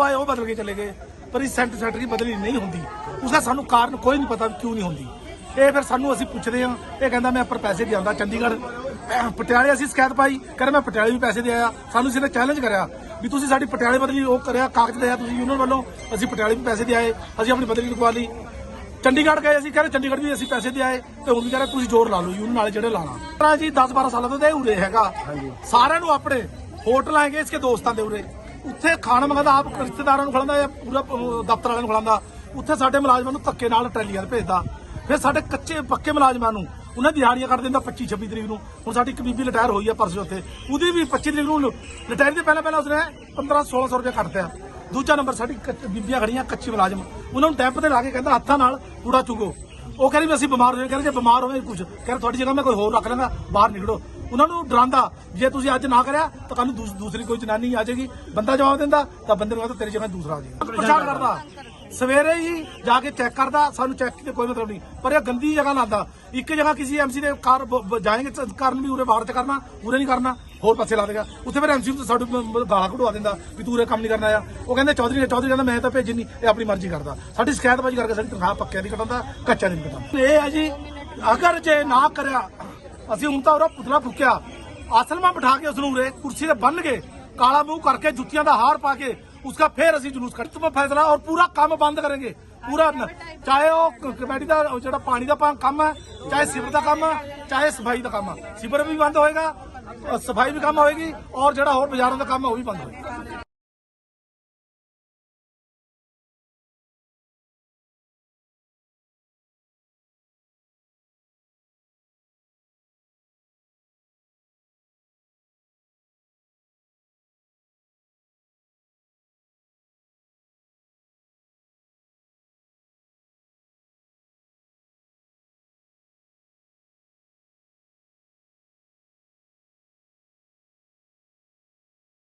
ਉਹ ਆਏ ਉਹ ਬਦਲ ਕੇ ਚਲੇ ਗਏ। ਪਰ ਇਸ ਸੈਂਟਰ ਸੈਕਟਰੀ ਬਦਲੀ ਨਹੀਂ ਹੁੰਦੀ। ਉਸਦਾ ਸਾਨੂੰ ਕਾਰਨ ਕੋਈ ਨਹੀਂ ਪਤਾ ਕਿਉਂ ਨਹੀਂ ਹੁੰਦੀ। ਇਹ ਫਿਰ ਸਾਨੂੰ ਅਸੀਂ ਪੁੱਛਦੇ ਹਾਂ। ਇਹ ਕਹਿੰਦਾ ਮੈਂ ਉੱਪਰ ਪੈਸੇ ਦੇ ਆਉਂਦਾ ਚੰਡੀਗੜ੍ਹ ਪਟਿਆਲੇ ਅਸੀਂ ਸ਼ਿਕਾਇਤ ਪਾਈ। ਕਹਿੰਦਾ ਮੈਂ ਪਟਿਆਲੇ ਵੀ ਪੈਸੇ ਦੇ ਆਇਆ। ਸਾਨੂੰ ਇਸੇ ਨੇ ਚੈਲੰਜ ਕਰਿਆ ਵੀ ਤੁਸੀਂ ਸਾਡੀ ਪਟਿਆਲੇ ਬਦਲੀ ਉਹ ਕਰਿਆ ਕਾਗਜ਼ ਦਿਆ ਤੁਸੀਂ ਯੂਨੀਅਨ ਵੱਲੋਂ। ਅਸੀਂ ਪਟਿਆਲੇ ਵੀ ਪੈਸੇ ਦੇ ਆਏ। ਅਸੀਂ ਆਪਣੀ ਬਦਲੀ ਲਿਖਵਾ ਲਈ। ਚੰਡੀਗੜ੍ਹ ਗਏ ਅਸੀਂ ਕਹਿੰਦੇ ਚੰਡੀਗੜ੍ਹ ਵੀ ਅਸੀਂ ਪੈਸੇ ਦੇ ਆਏ। ਤੇ ਹੁਣ ਵੀ ਕਹਿੰਦੇ ਤੁਸੀਂ ਜ਼ੋਰ ਲਾ ਲਓ ਯੂਨੀਅਨ ਵਾਲੇ ਜਿਹੜੇ ਲਾਣਾ ਪਰ ਜੀ 10 12 ਸਾਲਾਂ ਤੋਂ ਤੇ ਉਰੇ ਹੈਗਾ। ਸਾਰਿਆਂ ਨੂੰ ਆਪਣੇ। ਹੋਟਲ ਆਏਗੇ ਇਸਕੇ ਦੋਸਤਾਂ ਦੇ ਉਰੇ। ਉੱਥੇ ਖਾਣਾ ਮੰਗਾਦਾ, ਆਪ ਰਿਸ਼ਤੇਦਾਰਾਂ ਨੂੰ ਖਿਲਾਉਂਦਾ ਜਾਂ ਪੂਰਾ ਦਫ਼ਤਰ ਵਾਲਿਆਂ ਨੂੰ ਖਿਲਾਉਂਦਾ। ਉੱਥੇ ਸਾਡੇ ਮੁਲਾਜ਼ਮਾਂ ਨੂੰ ਧੱਕੇ ਨਾਲ ਟਰੈਲੀਆਂ ਤੇ ਭੇਜਦਾ। ਫਿਰ ਸਾਡੇ ਕੱਚੇ, ਪੱਕੇ ਮੁਲਾਜ਼ਮਾਂ ਨੂੰ, ਉਹਨਾਂ ਦੀ ਦਿਹਾੜੀਆਂ ਕੱਢ ਦਿੰਦਾ 25 26 ਤਰੀਕ ਨੂੰ। ਹੁਣ ਸਾਡੀ ਇੱਕ ਬੀਬੀ ਰਿਟਾਇਰ ਹੋਈ ਆ ਪਰਸੋਂ ਉੱਥੇ। ਉਹਦੀ ਵੀ 25 ਤਰੀਕ ਨੂੰ ਰਿਟਾਇਰ ਦੇ ਪਹਿਲਾਂ ਪਹਿਲਾਂ ਉਸਨੇ 15 1600 ਰੁਪਏ ਕੱਟਿਆ ਦੂਜਾ ਨੰਬਰ, ਸਾਡੀ ਕੱਚ- ਬੀਬੀਆਂ ਖੜੀਆਂ, ਕੱਚੇ ਮੁਲਾਜ਼ਮ। ਉਹਨਾਂ ਨੂੰ ਟੈਂਪ ਤੇ ਲਾ ਕੇ ਕਹਿੰਦਾ, ਹੱਥਾਂ ਨਾਲ ਕੂੜਾ ਚੁਗੋ। ਉਹ ਕਹਿੰਦੇ ਵੀ ਅਸੀਂ ਬਿਮਾਰ ਹੋਏ, ਕਹਿੰਦੇ ਜੇ ਬਿਮਾਰ ਹੋਵੇ ਕੁਝ ਕਹਿੰਦੇ ਤੁਹਾਡੀ ਜਗ੍ਹਾ ਮੈਂ ਕੋਈ ਹੋਰ ਰੱਖ ਲੈਂਦਾ, ਬਾਹਰ ਨਿਕਲੋ। ਉਹਨਾਂ ਨੂੰ ਡਰਾਉਂਦਾ। ਜੇ ਤੁਸੀਂ ਅੱਜ ਨਾ ਕਰਿਆ, ਤਾਂ ਕੱਲ ਨੂੰ ਦੂਸਰੀ ਕੋਈ ਜਨਾਨੀ ਆ ਜਾਏਗੀ। ਬੰਦਾ ਜਵਾਬ ਦਿੰਦਾ, ਤਾਂ ਬੰਦੇ ਨੂੰ ਕਹਿੰਦਾ ਤੇਰੀ ਜਗ੍ਹਾ ਦੂਸਰਾ ਆ ਜਾਏਗਾ। ਪਰੇਸ਼ਾਨ ਕਰਦਾ। ਸਵੇਰੇ ਹੀ ਜਾ ਕੇ ਚੈੱਕ ਕਰਦਾ, ਸਾਨੂੰ ਚੈੱਕ ਤੇ ਕੋਈ ਮਤਲਬ ਨਹੀਂ। ਪਰ ਇਹ ਗੰਦੀ ਜਗ੍ਹਾ ਲਾਉਂਦਾ ਇੱਕ ਜਗ੍ਹਾ ਕਿਸੇ ਐਮਸੀ ਦੇ ਕਾਰ ਜਾਏਗੇ ਬ- ਵੀ ਉਰੇ ਬਾਹਰ ਚ ਕਰਨਾ, ਉਰੇ ਨਹੀਂ ਕਰਨਾ, ਹੋਰ ਪਾਸੇ ਲਾ ਦੇਗਾ। ਉੱਥੇ ਫਿਰ ਐਮਸੀ ਨੂੰ ਸਾਡੇ ਗਾਲਾਂ ਕਢਵਾ ਦਿੰਦਾ ਵੀ ਤੂੰ ਉਰੇ ਕੰਮ ਨਹੀਂ ਕਰਨਾ ਆ ਉਹ ਕਹਿੰਦੇ, ਚੌਧਰੀ ਨੇ, ਚੌਧਰੀ ਕਹਿੰਦਾ, ਮੈਂ ਤਾਂ ਭੇਜੀ ਨਹੀਂ ਇਹ ਆਪਣੀ ਮਰਜ਼ੀ ਕਰਦਾ। ਸਾਡੀ ਸ਼ਿਕਾਇਤਬਾਜ਼ੀ ਕਰਕੇ ਸਾਡੀ ਤਨਖਾਹ ਪੱਕਿਆਂ ਦੀ ਕਟਾਉਂਦਾ ਕੱਚਿਆਂ ਦੀ ਨਹੀਂ ਕਟਾਉਂਦਾ ਇਹ ਹੈ ਜੀ, ਅਗਰ ਜੇ ਨਾ ਕਰਿਆ ਅਸੀਂ ਹੁਣ ਤਾਂ ਉਹਦਾ ਪੁਤਲਾ ਫੁੱਕਿਆ। ਆਸਲਮਾ ਬਿਠਾ ਕੇ ਉਸ ਨੂੰ ਰੇ ਕੁਰਸੀ ਤੇ ਬੰਨ ਕੇ, ਕਾਲਾ ਮੂੰਹ ਕਰਕੇ ਜੁੱਤੀਆਂ ਦਾ ਹਾਰ ਪਾ ਕੇ, ਉਸਕਾ ਫੇਰ ਅਸੀਂ ਜਲੂਸ ਕੱਢ ਤੋਂ ਫੈਸਲਾ ਔਰ ਪੂਰਾ ਕੰਮ ਬੰਦ ਕਰਾਂਗੇ। ਪੂਰਾ ਚਾਹੇ ਉਹ ਕਮੇਟੀ ਦਾ ਜਿਹੜਾ ਪਾਣੀ ਦਾ ਕੰਮ ਹੈ, ਚਾਹੇ ਸਿਵਰ ਦਾ ਕੰਮ ਹੈ, ਚਾਹੇ ਸਫ਼ਾਈ ਦਾ ਕੰਮ ਹੈ। ਸਿਵਰ ਵੀ ਬੰਦ ਹੋਏਗਾ ਸਫ਼ਾਈ ਵੀ ਕੰਮ ਹੋਏਗੀ ਔਰ ਜਿਹੜਾ ਹੋਰ ਬਾਜ਼ਾਰਾਂ ਦਾ ਕੰਮ ਹੈ, ਉਹ ਵੀ ਬੰਦ ਹੋਏਗਾ।